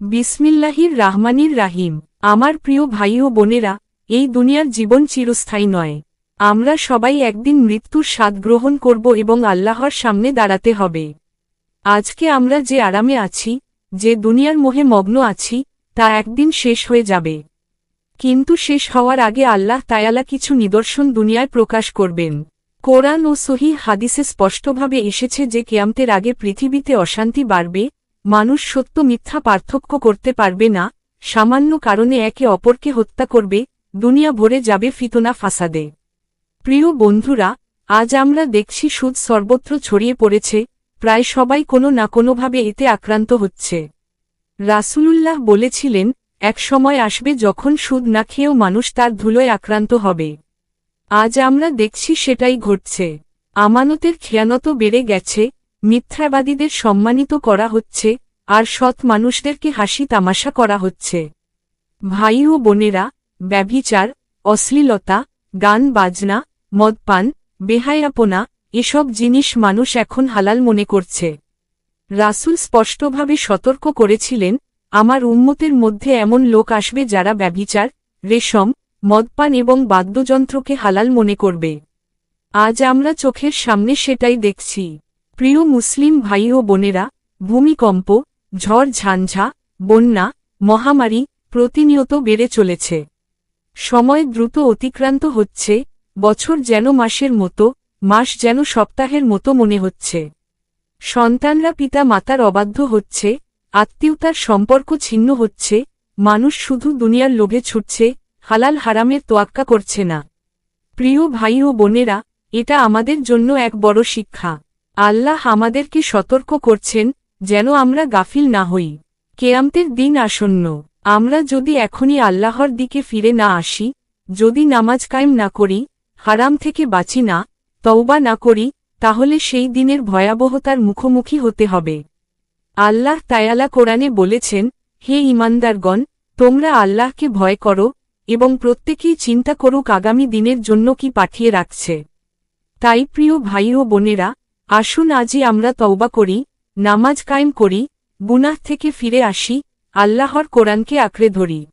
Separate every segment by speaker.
Speaker 1: বিসমিল্লাহির রাহমানির রাহিম। আমার প্রিয় ভাই ও বোনেরা, এই দুনিয়ার জীবন চিরস্থায়ী নয়। আমরা সবাই একদিন মৃত্যুর স্বাদ গ্রহণ করব এবং আল্লাহর সামনে দাঁড়াতে হবে। আজকে আমরা যে আরামে আছি, যে দুনিয়ার মোহে মগ্ন আছি, তা একদিন শেষ হয়ে যাবে। কিন্তু শেষ হওয়ার আগে আল্লাহ তায়ালা কিছু নিদর্শন দুনিয়ায় প্রকাশ করবেন। কোরআন ও সহি হাদিসে স্পষ্টভাবে এসেছে যে কেয়ামতের আগে পৃথিবীতে অশান্তি বাড়বে মানুষ সত্য মিথ্যা পার্থক্য করতে পারবে না, সামান্য কারণে একে অপরকে হত্যা করবে, দুনিয়া ভরে যাবে ফিতনা ফাসাদে। প্রিয় বন্ধুরা, আজ আমরা দেখছি সুদ সর্বত্র ছড়িয়ে পড়েছে, প্রায় সবাই কোনো না কোনোভাবে এতে আক্রান্ত হচ্ছে। রাসূলুল্লাহ বলেছিলেন, এক সময় আসবে যখন সুদ না খেয়েও মানুষ তার ধুলোয় আক্রান্ত হবে। আজ আমরা দেখছি সেটাই ঘটছে। আমানতের খেয়ানত বেড়ে গেছে, মিথ্যাবাদীদের সম্মানিত করা হচ্ছে আর সৎ মানুষদেরকে হাসি তামাশা করা হচ্ছে। ভাই ও বোনেরা, ব্যভিচার, অশ্লীলতা, গান, বাজনা, মদপান, বেহায়াপনা, এসব জিনিস মানুষ এখন হালাল মনে করছে। রাসূল স্পষ্টভাবে সতর্ক করেছিলেন, আমার উন্মতের মধ্যে এমন লোক আসবে যারা ব্যভিচার, রেশম, মদপান এবং বাদ্যযন্ত্রকে হালাল মনে করবে। আজ আমরা চোখের সামনে সেটাই দেখছি। প্রিয় মুসলিম ভাই ও বোনেরা, ভূমিকম্প ঝড় ঝাঞ্ঝা বন্যা, মহামারী প্রতিনিয়ত বেড়ে চলেছে। সময় দ্রুত অতিক্রান্ত হচ্ছে, বছর যেন মাসের মতো, মাস যেন সপ্তাহের মতো মনে হচ্ছে। সন্তানরা পিতা, মাতার অবাধ্য হচ্ছে, আত্মীয়তার সম্পর্ক ছিন্ন হচ্ছে, মানুষ শুধু দুনিয়ার লোভে ছুটছে, হালাল হারামের তোয়াক্কা করছে না। প্রিয় ভাই ও বোনেরা, এটা আমাদের জন্য এক বড় শিক্ষা। আল্লাহ আমাদেরকে সতর্ক করছেন যেন আমরা গাফিল না হই। কেয়ামতের দিন আসন্ন। আমরা যদি এখনই আল্লাহর দিকে ফিরে না আসি, যদি নামাজ কায়েম না করি, হারাম থেকে বাঁচি না, তওবা না করি, তাহলে সেই দিনের ভয়াবহতার মুখোমুখি হতে হবে। আল্লাহ তায়ালা কোরআনে বলেছেন, হে ইমানদারগণ তোমরা আল্লাহকে ভয় করো এবং প্রত্যেকেই চিন্তা করুক আগামী দিনের জন্য কি পাঠিয়ে রাখছে। তাই প্রিয় ভাই ও বোনেরা, আসুন আজই আমরা তওবা করি নামাজ কায়েম করি বুনাহ থেকে ফিরে আসি, আল্লাহর কোরআনকে আঁকড়ে ধরি।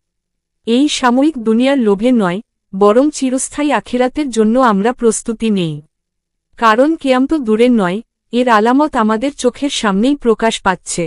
Speaker 1: এই সাময়িক দুনিয়ার লোভে নয়, বরং চিরস্থায়ী আখেরাতের জন্য আমরা প্রস্তুতি নেই। কারণ কেয়াম তো দূরের নয়, এর আলামত আমাদের চোখের সামনেই প্রকাশ পাচ্ছে।